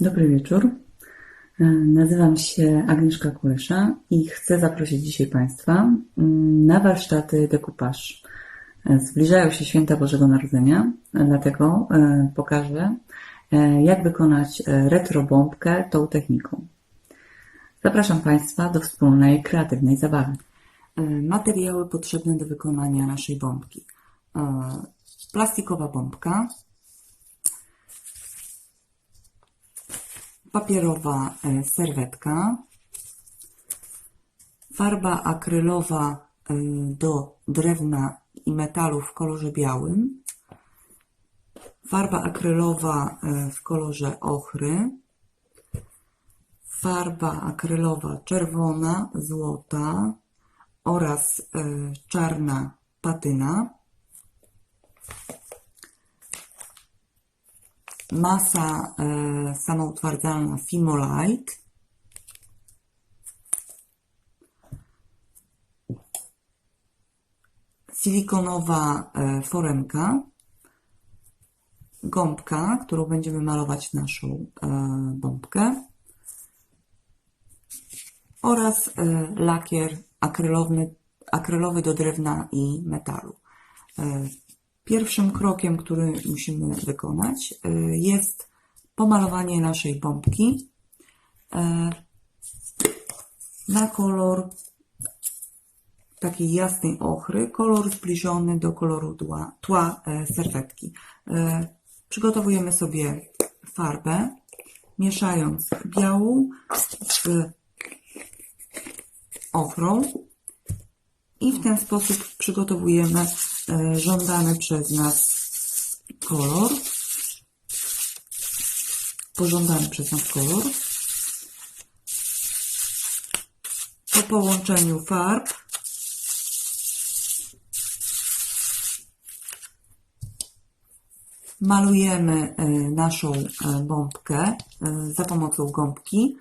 Dobry wieczór. E, Nazywam się Agnieszka Kulesza i chcę zaprosić dzisiaj Państwa mm, na warsztaty dekupaż. E, Zbliżają się święta Bożego Narodzenia, e, dlatego pokażę, jak wykonać retrobombkę tą techniką. Zapraszam Państwa do wspólnej kreatywnej zabawy. Materiały potrzebne do wykonania naszej bombki. Plastikowa bombka, papierowa e, serwetka, farba akrylowa e, do drewna i metalu w kolorze białym, farba akrylowa e, w kolorze ochry, farba akrylowa czerwona, złota oraz czarna patyna. Masa e, samoutwardzalna Fimolite, silikonowa e, foremka, gąbka, którą będziemy malować naszą e, bombkę. Oraz lakier akrylowy, do drewna i metalu. Pierwszym krokiem, który musimy wykonać, y, jest pomalowanie naszej bombki e, na kolor takiej jasnej ochry, kolor zbliżony do koloru tła, tła e, serwetki. E, Przygotowujemy sobie farbę, mieszając białą z ochrą i w ten sposób przygotowujemy żądany przez nas kolor. Pożądany przez nas kolor. Po połączeniu farb malujemy e, naszą e, bombkę e, za pomocą gąbki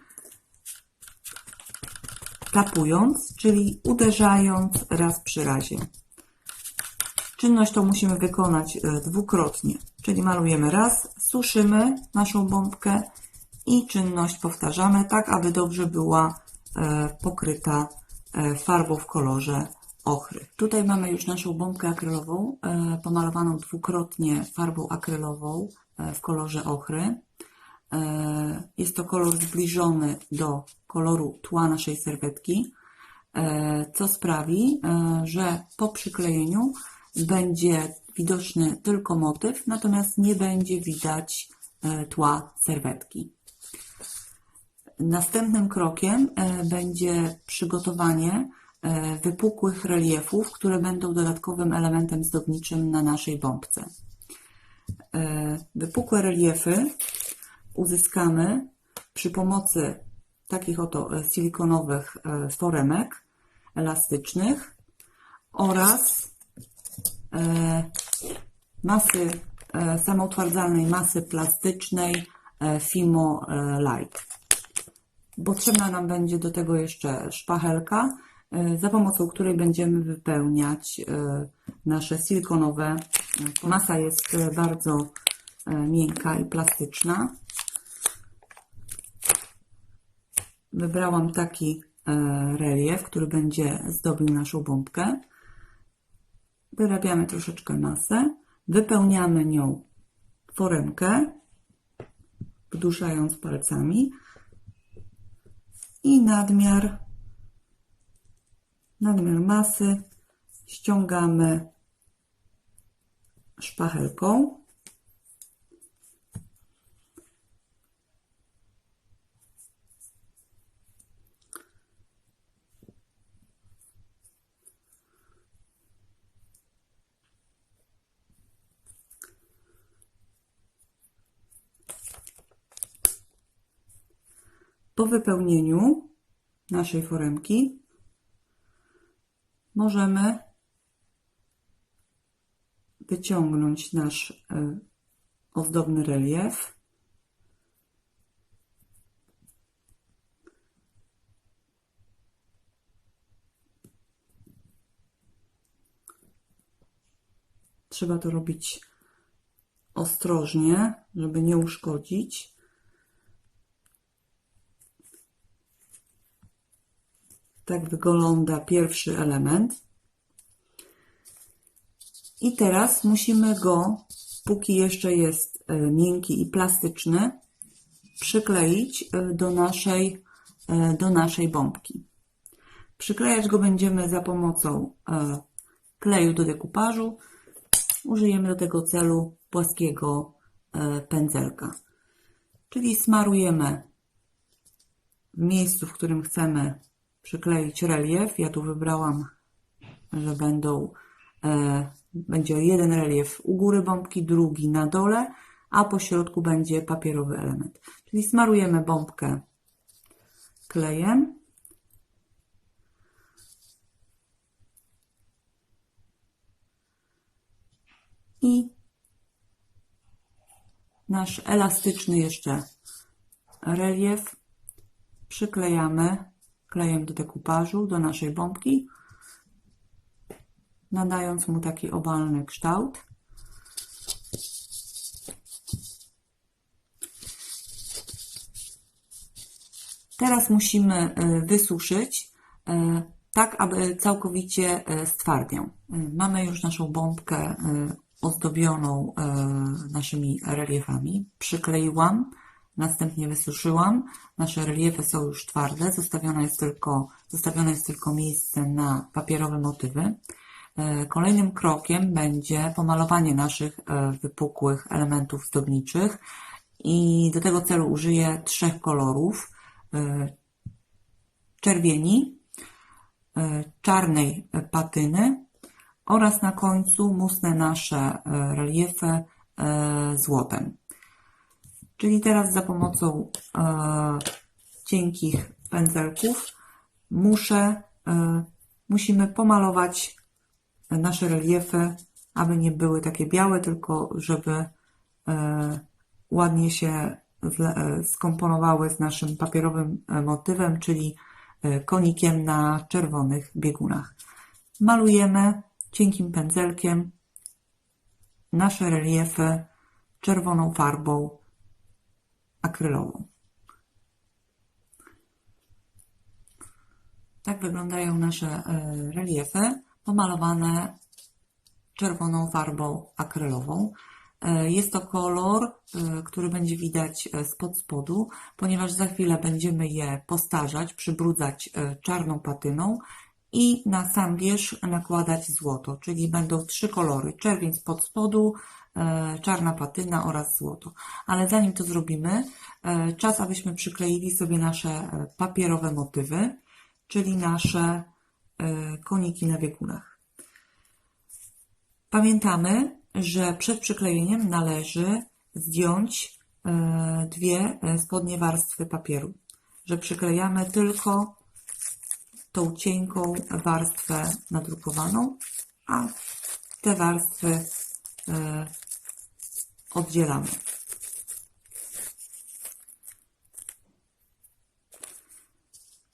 tapując, czyli uderzając raz przy razie. Czynność tą musimy wykonać e, dwukrotnie, czyli malujemy raz, suszymy naszą bombkę i czynność powtarzamy tak, aby dobrze była e, pokryta e, farbą w kolorze ochry. Tutaj mamy już naszą bombkę akrylową, pomalowaną dwukrotnie farbą akrylową w kolorze ochry. Jest to kolor zbliżony do koloru tła naszej serwetki, co sprawi, że po przyklejeniu będzie widoczny tylko motyw, natomiast nie będzie widać e, tła serwetki. Następnym krokiem e, będzie przygotowanie e, wypukłych reliefów, które będą dodatkowym elementem zdobniczym na naszej bombce. Wypukłe reliefy uzyskamy przy pomocy takich oto silikonowych foremek elastycznych oraz masy e, samoutwardzalnej masy plastycznej e, Fimo e, Light. Potrzebna nam będzie do tego jeszcze szpachelka, e, za pomocą której będziemy wypełniać e, nasze silikonowe. e, Masa jest e, bardzo e, miękka i plastyczna. Wybrałam taki e, relief, który będzie zdobił naszą bombkę. Wyrabiamy troszeczkę masę, wypełniamy nią foremkę, wduszając palcami i nadmiar, nadmiar masy ściągamy szpachelką. Po wypełnieniu naszej foremki możemy wyciągnąć nasz e, ozdobny relief. Trzeba to robić ostrożnie, żeby nie uszkodzić. Tak wygląda pierwszy element. I teraz musimy go, póki jeszcze jest e, miękki i plastyczny, przykleić e, do naszej, e, do naszej bombki. Przyklejać go będziemy za pomocą kleju do dekupażu. Użyjemy do tego celu płaskiego pędzelka. Czyli smarujemy w miejscu, w którym chcemy przykleić relief. Ja tu wybrałam, że będą, e, będzie jeden relief u góry bombki, drugi na dole, a po środku będzie papierowy element. Czyli smarujemy bombkę klejem. I nasz elastyczny jeszcze relief przyklejamy klejem do dekupażu do naszej bombki, nadając mu taki owalny kształt. Teraz musimy e, wysuszyć, e, tak aby całkowicie e, stwardniał. Mamy już naszą bombkę ozdobioną naszymi reliefami. Przykleiłam Następnie wysuszyłam. Nasze reliefy są już twarde. Zostawione jest tylko, zostawione jest tylko miejsce na papierowe motywy. E, kolejnym krokiem będzie pomalowanie naszych e, wypukłych elementów zdobniczych i do tego celu użyję trzech kolorów. E, czerwieni, czarnej patyny oraz na końcu musnę nasze reliefy złotem. Czyli teraz za pomocą e, cienkich pędzelków muszę, e, musimy pomalować nasze reliefy, aby nie były takie białe, tylko żeby e, ładnie się e, skomponowały z naszym papierowym e, motywem, czyli e, konikiem na czerwonych biegunach. Malujemy cienkim pędzelkiem nasze reliefy czerwoną farbą akrylową. Tak wyglądają nasze e, reliefy pomalowane czerwoną farbą akrylową. E, jest to kolor, e, który będzie widać spod spodu, ponieważ za chwilę będziemy je postarzać, przybrudzać czarną patyną i na sam wierzch nakładać złoto, czyli będą trzy kolory, czerwień spod spodu, E, czarna patyna oraz złoto. Ale zanim to zrobimy, e, czas, abyśmy przykleili sobie nasze e, papierowe motywy, czyli nasze koniki na biegunach. Pamiętamy, że przed przyklejeniem należy zdjąć dwie spodnie warstwy papieru, że przyklejamy tylko tą cienką warstwę nadrukowaną, a te warstwy oddzielamy.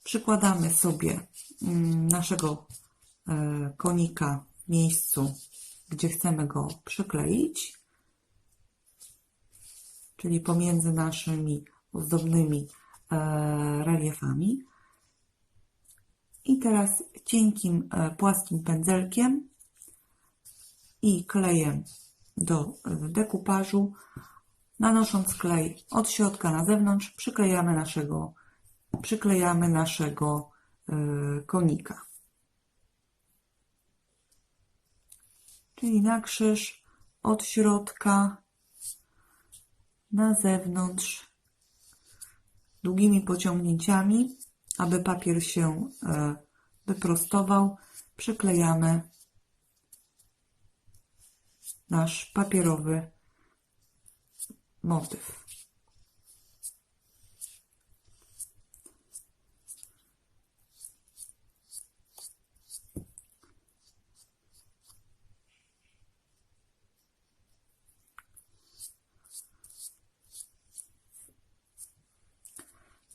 Przykładamy sobie mm, naszego e, konika w miejscu, gdzie chcemy go przykleić, czyli pomiędzy naszymi ozdobnymi e, reliefami. I teraz cienkim, e, płaskim pędzelkiem i klejem do dekupażu. Nanosząc klej od środka na zewnątrz, przyklejamy naszego, przyklejamy naszego yy, konika. Czyli na krzyż od środka na zewnątrz długimi pociągnięciami, aby papier się yy, wyprostował, przyklejamy nasz papierowy motyw.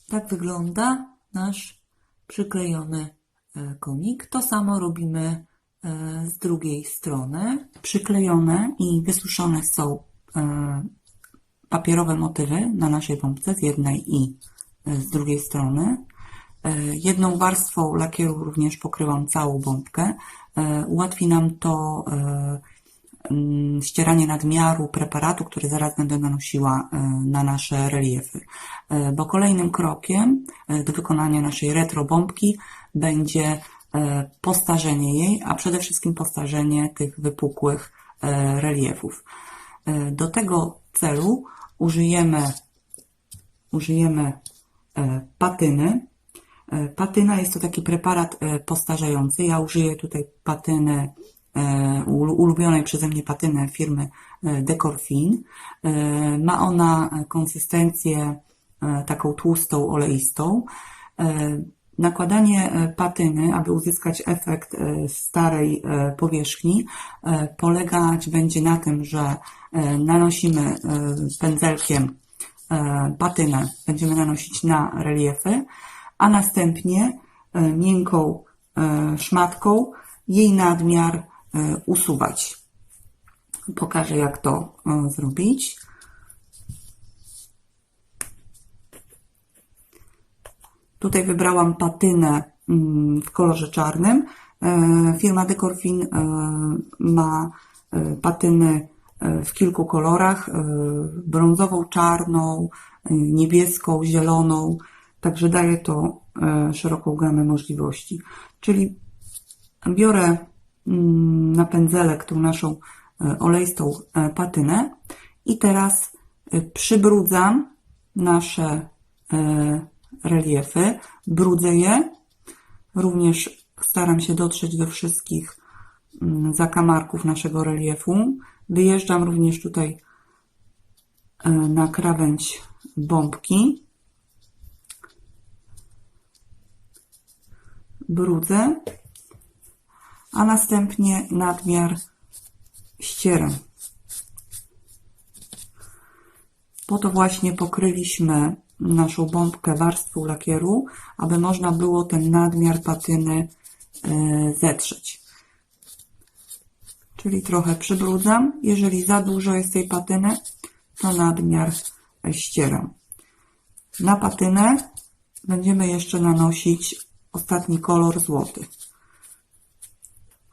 Tak wygląda nasz przyklejony e, konik. To samo robimy E, z drugiej strony przyklejone i wysuszone są e, papierowe motywy na naszej pompce z jednej i z drugiej strony. Jedną warstwą lakieru również pokryłam całą bombkę. Ułatwi nam to ścieranie nadmiaru preparatu, który zaraz będę nanosiła e, na nasze reliefy. E, Bo kolejnym krokiem e, do wykonania naszej retrobombki będzie postarzenie jej, a przede wszystkim postarzenie tych wypukłych reliefów. Do tego celu użyjemy, użyjemy patyny. Patyna jest to taki preparat postarzający. Ja użyję tutaj patyny, ulubionej przeze mnie patyny firmy e, Decorfin. E, Ma ona konsystencję e, taką tłustą, oleistą. E, Nakładanie e, patyny, aby uzyskać efekt e, starej e, powierzchni, e, polegać będzie na tym, że e, nanosimy e, pędzelkiem e, patynę, będziemy nanosić na reliefy, a następnie e, miękką e, szmatką jej nadmiar e, usuwać. Pokażę, jak to e, zrobić. Tutaj wybrałam patynę mm, w kolorze czarnym. E, Firma Decorfin e, ma e, patyny e, w kilku kolorach. e, Brązową, czarną, e, niebieską, zieloną. Także daje to e, szeroką gamę możliwości. Czyli biorę na pędzelek tą naszą e, oleistą e, patynę i teraz e, przybrudzam nasze reliefy, brudzę je, również staram się dotrzeć do wszystkich mm, zakamarków naszego reliefu. Wyjeżdżam również tutaj na krawędź bombki. Brudzę, a następnie nadmiar ścieram. Po to właśnie pokryliśmy naszą bombkę warstwą lakieru, aby można było ten nadmiar patyny e, zetrzeć. Czyli trochę przybrudzam. Jeżeli za dużo jest tej patyny, to nadmiar ścieram. Na patynę będziemy jeszcze nanosić ostatni kolor złoty.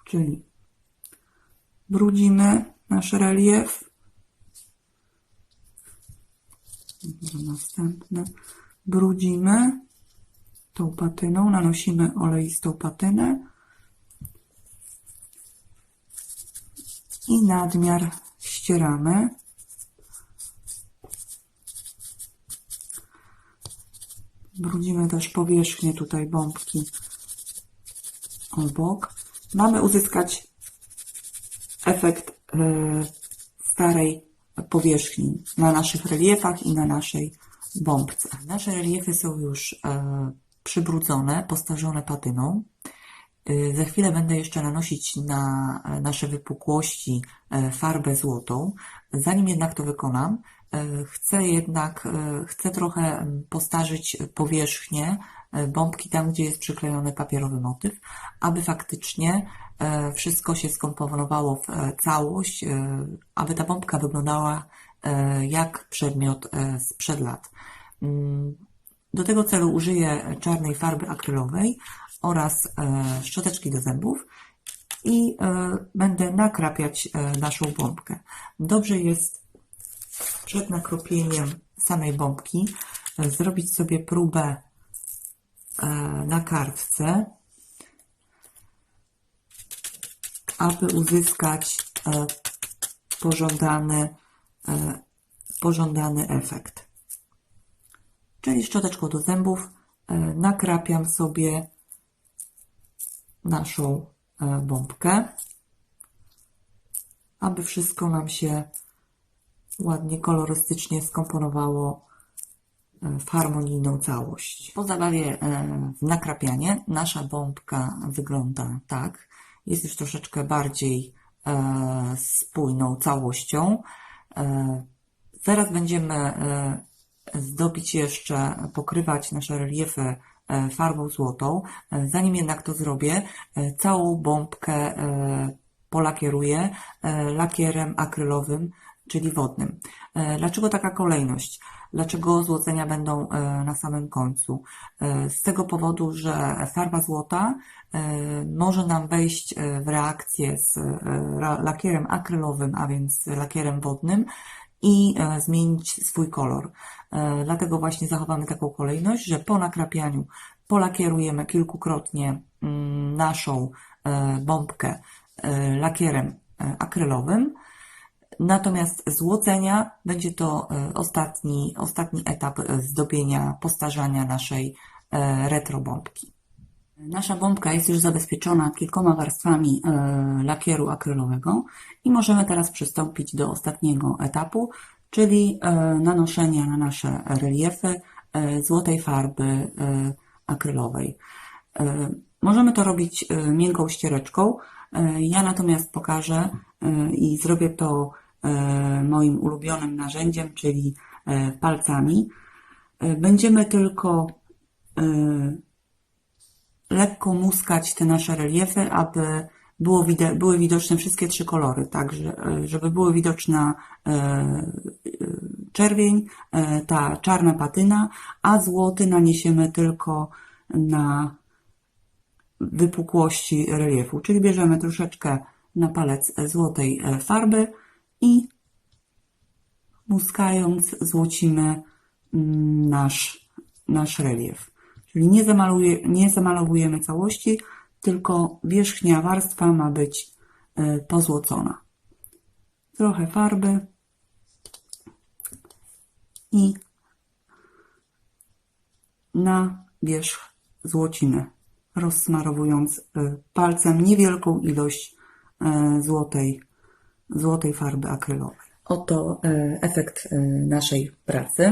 Czyli brudzimy nasz relief. Następne. Brudzimy tą patyną, nanosimy oleistą patynę i nadmiar ścieramy. Brudzimy też powierzchnię tutaj bombki obok. Mamy uzyskać efekt e, starej powierzchni na naszych reliefach i na naszej bombce. Nasze reliefy są już e, przybrudzone, postarzone patyną. E, Za chwilę będę jeszcze nanosić na nasze wypukłości farbę złotą. Zanim jednak to wykonam, chcę jednak, e, chcę trochę postarzyć powierzchnię e, bombki tam, gdzie jest przyklejony papierowy motyw, aby faktycznie e, wszystko się skomponowało w e, całość, e, aby ta bombka wyglądała e, jak przedmiot e, sprzed lat. Mm, Do tego celu użyję czarnej farby akrylowej oraz e, szczoteczki do zębów i e, będę nakrapiać e, naszą bombkę. Dobrze jest przed nakropieniem samej bombki zrobić sobie próbę e, na kartce, aby uzyskać e, pożądany, e, pożądany efekt. Czyli szczoteczką do zębów nakrapiam sobie naszą bombkę, aby wszystko nam się ładnie kolorystycznie skomponowało e, w harmonijną całość. Po zabawie e, w nakrapianie nasza bombka wygląda tak. Jest już troszeczkę bardziej e, spójną całością. Zaraz będziemy zdobić jeszcze, pokrywać nasze reliefy farbą złotą. Zanim jednak to zrobię, całą bombkę polakieruję lakierem akrylowym czyli wodnym. E, Dlaczego taka kolejność? Dlaczego złocenia będą e, na samym końcu? E, Z tego powodu, że farba złota może nam wejść w reakcję z lakierem akrylowym, a więc lakierem wodnym i zmienić swój kolor. Dlatego właśnie zachowamy taką kolejność, że po nakrapianiu polakierujemy kilkukrotnie mm, naszą bombkę lakierem akrylowym. Natomiast złocenia będzie to e, ostatni, ostatni etap e, zdobienia, postarzania naszej e, retrobombki. Nasza bombka jest już zabezpieczona kilkoma warstwami lakieru akrylowego i możemy teraz przystąpić do ostatniego etapu, czyli nanoszenia na nasze reliefy złotej farby akrylowej. Możemy to robić miękką ściereczką. Ja natomiast pokażę i zrobię to e, moim ulubionym narzędziem, czyli e, palcami. E, Będziemy tylko e, lekko muskać te nasze reliefy, aby było wide, były widoczne wszystkie trzy kolory, tak, że- żeby były widoczna e, e, czerwień, e, ta czarna patyna, a złoty naniesiemy tylko na wypukłości reliefu, czyli bierzemy troszeczkę na palec złotej e, farby i muskając złocimy mm, nasz, nasz relief. Czyli nie, zamaluje, nie zamalowujemy całości, tylko wierzchnia warstwa ma być e, pozłocona. Trochę farby i na wierzch złocimy, rozsmarowując e, palcem niewielką ilość złotej, złotej farby akrylowej. Oto e, efekt e, naszej pracy.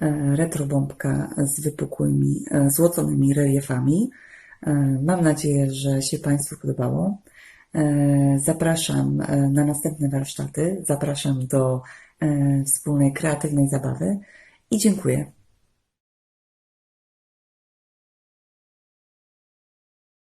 E, Retrobombka z wypukłymi, e, złoconymi reliefami. E, Mam nadzieję, że się Państwu podobało. E, Zapraszam e, na następne warsztaty. Zapraszam do e, wspólnej kreatywnej zabawy i dziękuję.